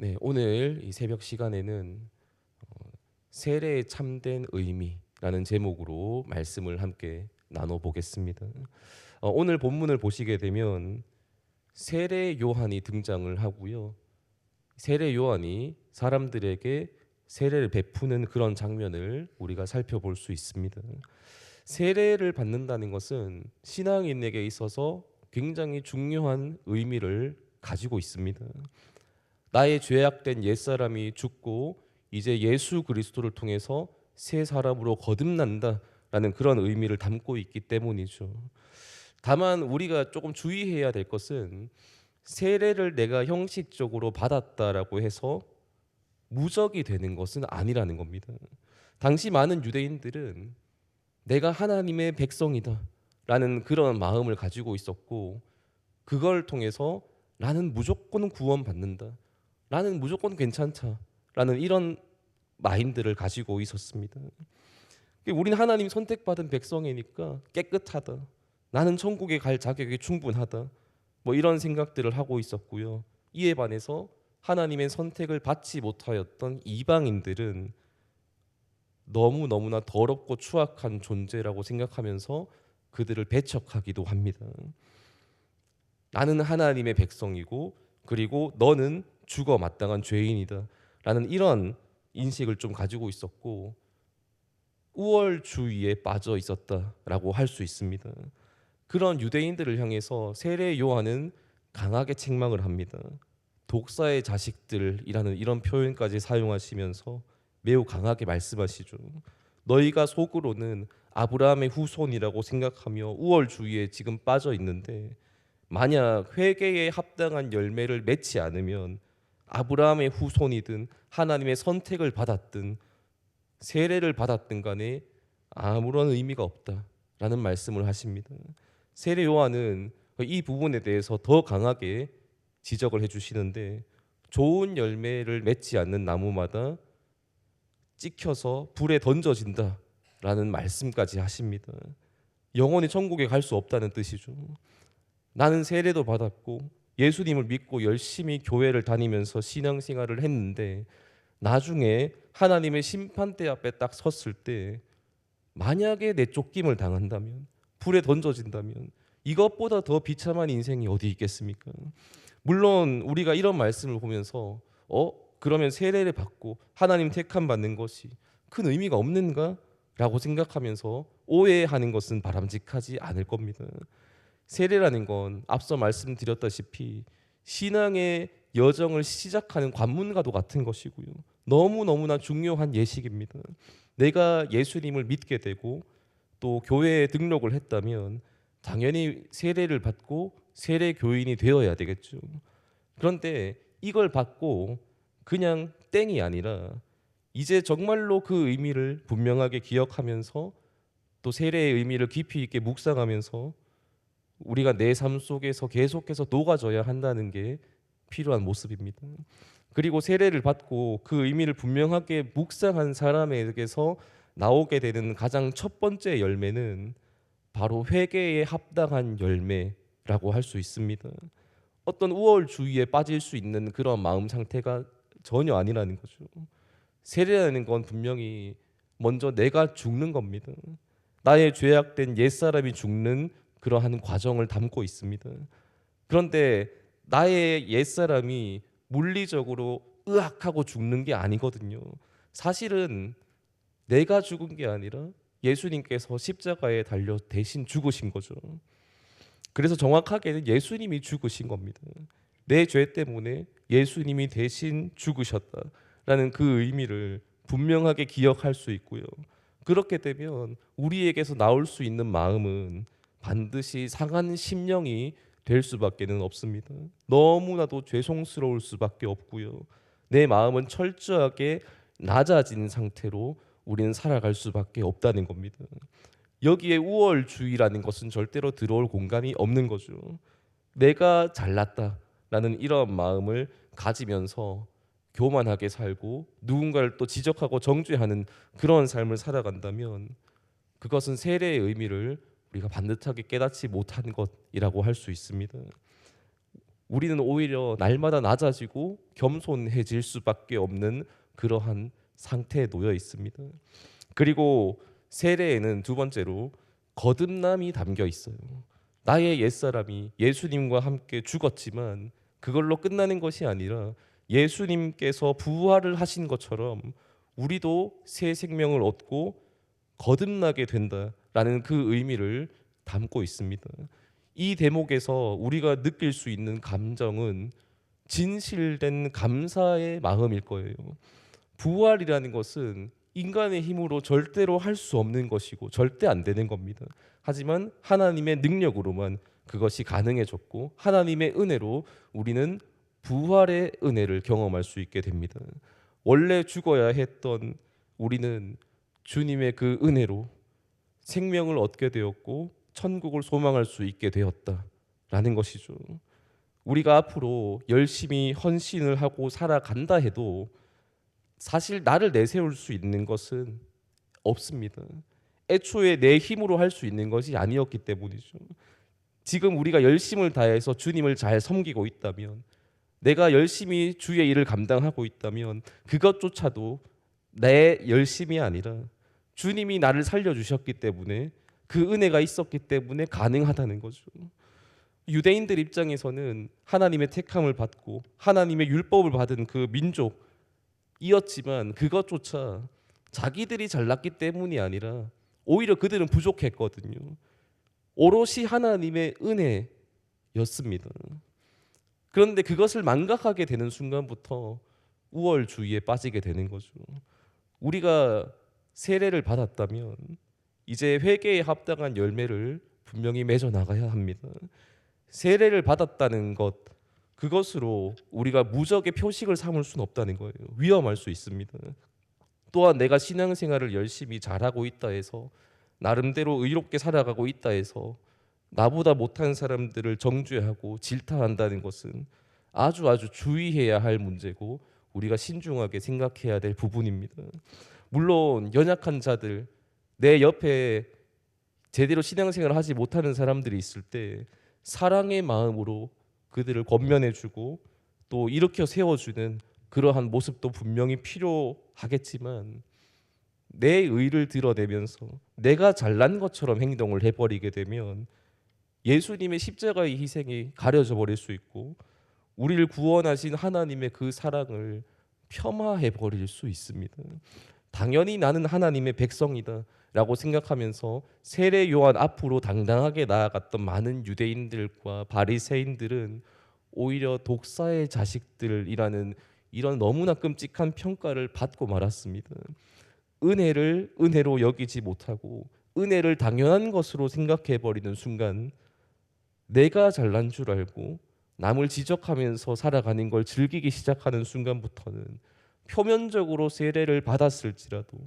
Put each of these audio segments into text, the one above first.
네, 오늘 이 새벽 시간에는 어, 세례의 참된 의미라는 제목으로 말씀을 함께 나눠 보겠습니다. 어, 오늘 본문을 보시게 되면 세례 요한이 등장을 하고요. 세례 요한이 사람들에게 세례를 베푸는 그런 장면을 우리가 살펴볼 수 있습니다. 세례를 받는다는 것은 신앙인에게 있어서 굉장히 중요한 의미를 가지고 있습니다. 나의 죄악된 옛사람이 죽고 이제 예수 그리스도를 통해서 새 사람으로 거듭난다라는 그런 의미를 담고 있기 때문이죠. 다만 우리가 조금 주의해야 될 것은 세례를 내가 형식적으로 받았다라고 해서 무적이 되는 것은 아니라는 겁니다. 당시 많은 유대인들은 내가 하나님의 백성이다 라는 그런 마음을 가지고 있었고 그걸 통해서 나는 무조건 구원받는다. 나는 무조건 괜찮다 라는 이런 마인드를 가지고 있었습니다. 우리는 하나님 선택받은 백성이니까 깨끗하다. 나는 천국에 갈 자격이 충분하다. 뭐 이런 생각들을 하고 있었고요. 이에 반해서 하나님의 선택을 받지 못하였던 이방인들은 너무 너무나 더럽고 추악한 존재라고 생각하면서 그들을 배척하기도 합니다. 나는 하나님의 백성이고 그리고 너는 죽어 마땅한 죄인이다 라는 이런 인식을 좀 가지고 있었고 우월주의에 빠져 있었다라고 할 수 있습니다. 그런 유대인들을 향해서 세례 요한은 강하게 책망을 합니다. 독사의 자식들이라는 이런 표현까지 사용하시면서 매우 강하게 말씀하시죠. 너희가 속으로는 아브라함의 후손이라고 생각하며 우월주의에 지금 빠져 있는데 만약 회개에 합당한 열매를 맺지 않으면 아브라함의 후손이든 하나님의 선택을 받았든 세례를 받았든 간에 아무런 의미가 없다라는 말씀을 하십니다. 세례 요한은 이 부분에 대해서 더 강하게 지적을 해 주시는데 좋은 열매를 맺지 않는 나무마다 찍혀서 불에 던져진다라는 말씀까지 하십니다. 영원히 천국에 갈 수 없다는 뜻이죠. 나는 세례도 받았고 예수님을 믿고 열심히 교회를 다니면서 신앙생활을 했는데 나중에 하나님의 심판대 앞에 딱 섰을 때 만약에 내 쫓김을 당한다면 불에 던져진다면 이것보다 더 비참한 인생이 어디 있겠습니까? 물론 우리가 이런 말씀을 보면서 어 그러면 세례를 받고 하나님 택함 받는 것이 큰 의미가 없는가? 라고 생각하면서 오해하는 것은 바람직하지 않을 겁니다. 세례라는 건 앞서 말씀드렸다시피 신앙의 여정을 시작하는 관문과도 같은 것이고요. 너무 너무나 중요한 예식입니다. 내가 예수님을 믿게 되고 또 교회에 등록을 했다면 당연히 세례를 받고 세례 교인이 되어야 되겠죠. 그런데 이걸 받고 그냥 땡이 아니라 이제 정말로 그 의미를 분명하게 기억하면서 또 세례의 의미를 깊이 있게 묵상하면서 우리가 내 삶 속에서 계속해서 녹아져야 한다는 게 필요한 모습입니다. 그리고 세례를 받고 그 의미를 분명하게 묵상한 사람에게서 나오게 되는 가장 첫 번째 열매는 바로 회개에 합당한 열매라고 할 수 있습니다. 어떤 우월주의에 빠질 수 있는 그런 마음 상태가 전혀 아니라는 거죠. 세례라는 건 분명히 먼저 내가 죽는 겁니다. 나의 죄악된 옛사람이 죽는 그러한 과정을 담고 있습니다. 그런데 나의 옛사람이 물리적으로 으악하고 죽는 게 아니거든요. 사실은 내가 죽은 게 아니라 예수님께서 십자가에 달려 대신 죽으신 거죠. 그래서 정확하게는 예수님이 죽으신 겁니다. 내 죄 때문에 예수님이 대신 죽으셨다라는 그 의미를 분명하게 기억할 수 있고요. 그렇게 되면 우리에게서 나올 수 있는 마음은 반드시 상한 심령이 될 수밖에는 없습니다. 너무나도 죄송스러울 수밖에 없고요. 내 마음은 철저하게 낮아진 상태로 우리는 살아갈 수밖에 없다는 겁니다. 여기에 우월주의라는 것은 절대로 들어올 공간이 없는 거죠. 내가 잘났다라는 이런 마음을 가지면서 교만하게 살고 누군가를 또 지적하고 정죄하는 그런 삶을 살아간다면 그것은 세례의 의미를 우리가 반듯하게 깨닫지 못한 것이라고 할 수 있습니다. 우리는 오히려 날마다 낮아지고 겸손해질 수밖에 없는 그러한 상태에 놓여 있습니다. 그리고 세례에는 두 번째로 거듭남이 담겨 있어요. 나의 옛사람이 예수님과 함께 죽었지만 그걸로 끝나는 것이 아니라 예수님께서 부활을 하신 것처럼 우리도 새 생명을 얻고 거듭나게 된다 라는 그 의미를 담고 있습니다. 이 대목에서 우리가 느낄 수 있는 감정은 진실된 감사의 마음일 거예요. 부활이라는 것은 인간의 힘으로 절대로 할 수 없는 것이고 절대 안 되는 겁니다. 하지만 하나님의 능력으로만 그것이 가능해졌고 하나님의 은혜로 우리는 부활의 은혜를 경험할 수 있게 됩니다. 원래 죽어야 했던 우리는 주님의 그 은혜로 생명을 얻게 되었고 천국을 소망할 수 있게 되었다라는 것이죠. 우리가 앞으로 열심히 헌신을 하고 살아간다 해도 사실 나를 내세울 수 있는 것은 없습니다. 애초에 내 힘으로 할 수 있는 것이 아니었기 때문이죠. 지금 우리가 열심을 다해서 주님을 잘 섬기고 있다면 내가 열심히 주의 일을 감당하고 있다면 그것조차도 내 열심이 아니라 주님이 나를 살려 주셨기 때문에 그 은혜가 있었기 때문에 가능하다는 거죠. 유대인들 입장에서는 하나님의 택함을 받고 하나님의 율법을 받은 그 민족이었지만 그것조차 자기들이 잘났기 때문이 아니라 오히려 그들은 부족했거든요. 오롯이 하나님의 은혜였습니다. 그런데 그것을 망각하게 되는 순간부터 우월주의에 빠지게 되는 거죠. 우리가 세례를 받았다면 이제 회개에 합당한 열매를 분명히 맺어 나가야 합니다. 세례를 받았다는 것 그것으로 우리가 무적의 표식을 삼을 수는 없다는 거예요. 위험할 수 있습니다. 또한 내가 신앙생활을 열심히 잘하고 있다 해서 나름대로 의롭게 살아가고 있다 해서 나보다 못한 사람들을 정죄하고 질타한다는 것은 아주 아주 주의해야 할 문제고 우리가 신중하게 생각해야 될 부분입니다. 물론 연약한 자들 내 옆에 제대로 신앙생활을 하지 못하는 사람들이 있을 때 사랑의 마음으로 그들을 권면해주고 또 일으켜 세워주는 그러한 모습도 분명히 필요하겠지만 내 의를 드러내면서 내가 잘난 것처럼 행동을 해버리게 되면 예수님의 십자가의 희생이 가려져 버릴 수 있고 우리를 구원하신 하나님의 그 사랑을 폄하해 버릴 수 있습니다. 당연히 나는 하나님의 백성이다 라고 생각하면서 세례 요한 앞으로 당당하게 나아갔던 많은 유대인들과 바리새인들은 오히려 독사의 자식들이라는 이런 너무나 끔찍한 평가를 받고 말았습니다. 은혜를 은혜로 여기지 못하고 은혜를 당연한 것으로 생각해 버리는 순간 내가 잘난 줄 알고 남을 지적하면서 살아가는 걸 즐기기 시작하는 순간부터는 표면적으로 세례를 받았을지라도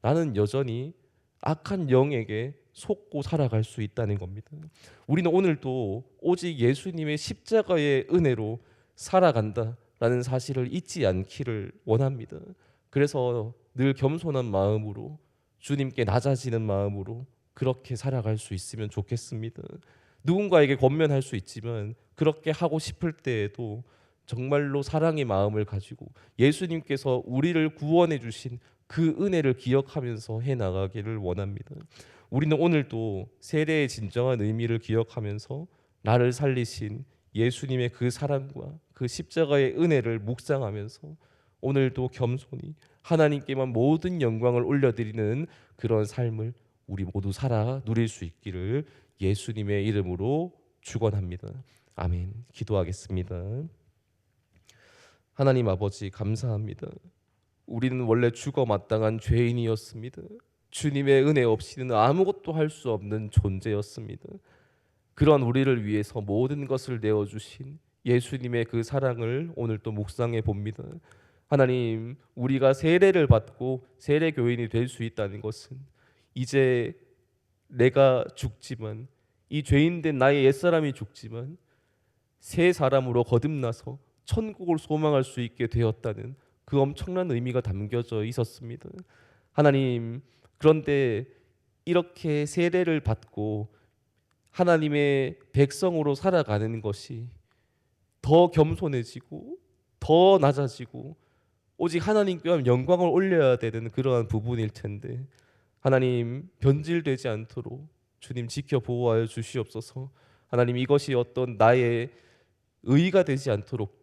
나는 여전히 악한 영에게 속고 살아갈 수 있다는 겁니다. 우리는 오늘도 오직 예수님의 십자가의 은혜로 살아간다라는 사실을 잊지 않기를 원합니다. 그래서 늘 겸손한 마음으로 주님께 낮아지는 마음으로 그렇게 살아갈 수 있으면 좋겠습니다. 누군가에게 권면할 수 있지만 그렇게 하고 싶을 때에도 정말로 사랑의 마음을 가지고 예수님께서 우리를 구원해 주신 그 은혜를 기억하면서 해 나가기를 원합니다. 우리는 오늘도 세례의 진정한 의미를 기억하면서 나를 살리신 예수님의 그 사랑과 그 십자가의 은혜를 묵상하면서 오늘도 겸손히 하나님께만 모든 영광을 올려드리는 그런 삶을 우리 모두 살아 누릴 수 있기를 예수님의 이름으로 축원합니다. 아멘. 기도하겠습니다. 하나님 아버지 감사합니다. 우리는 원래 죽어 마땅한 죄인이었습니다. 주님의 은혜 없이는 아무것도 할 수 없는 존재였습니다. 그런 우리를 위해서 모든 것을 내어 주신 예수님의 그 사랑을 오늘 또 묵상해 봅니다. 하나님, 우리가 세례를 받고 세례 교인이 될 수 있다는 것은 이제 내가 죽지만 이 죄인 된 나의 옛사람이 죽지만 새 사람으로 거듭나서 천국을 소망할 수 있게 되었다는 그 엄청난 의미가 담겨져 있었습니다. 하나님, 그런데 이렇게 세례를 받고 하나님의 백성으로 살아가는 것이 더 겸손해지고 더 낮아지고 오직 하나님께 영광을 올려야 되는 그러한 부분일 텐데 하나님 변질되지 않도록 주님 지켜 보호하여 주시옵소서. 하나님 이것이 어떤 나의 의가 되지 않도록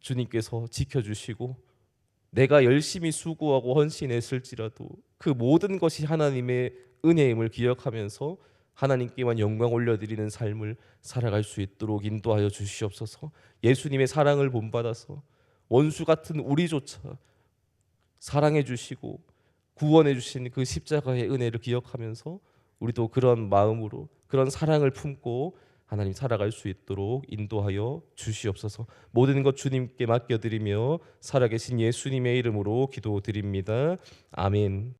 주님께서 지켜 주시고 내가 열심히 수고하고 헌신했을지라도 그 모든 것이 하나님의 은혜임을 기억하면서 하나님께만 영광 올려드리는 삶을 살아갈 수 있도록 인도하여 주시옵소서. 예수님의 사랑을 본받아서 원수 같은 우리조차 사랑해 주시고 구원해 주신 그 십자가의 은혜를 기억하면서 우리도 그런 마음으로 그런 사랑을 품고 하나님 살아갈 수 있도록 인도하여 주시옵소서. 모든 것 주님께 맡겨드리며 살아계신 예수님의 이름으로 기도드립니다. 아멘.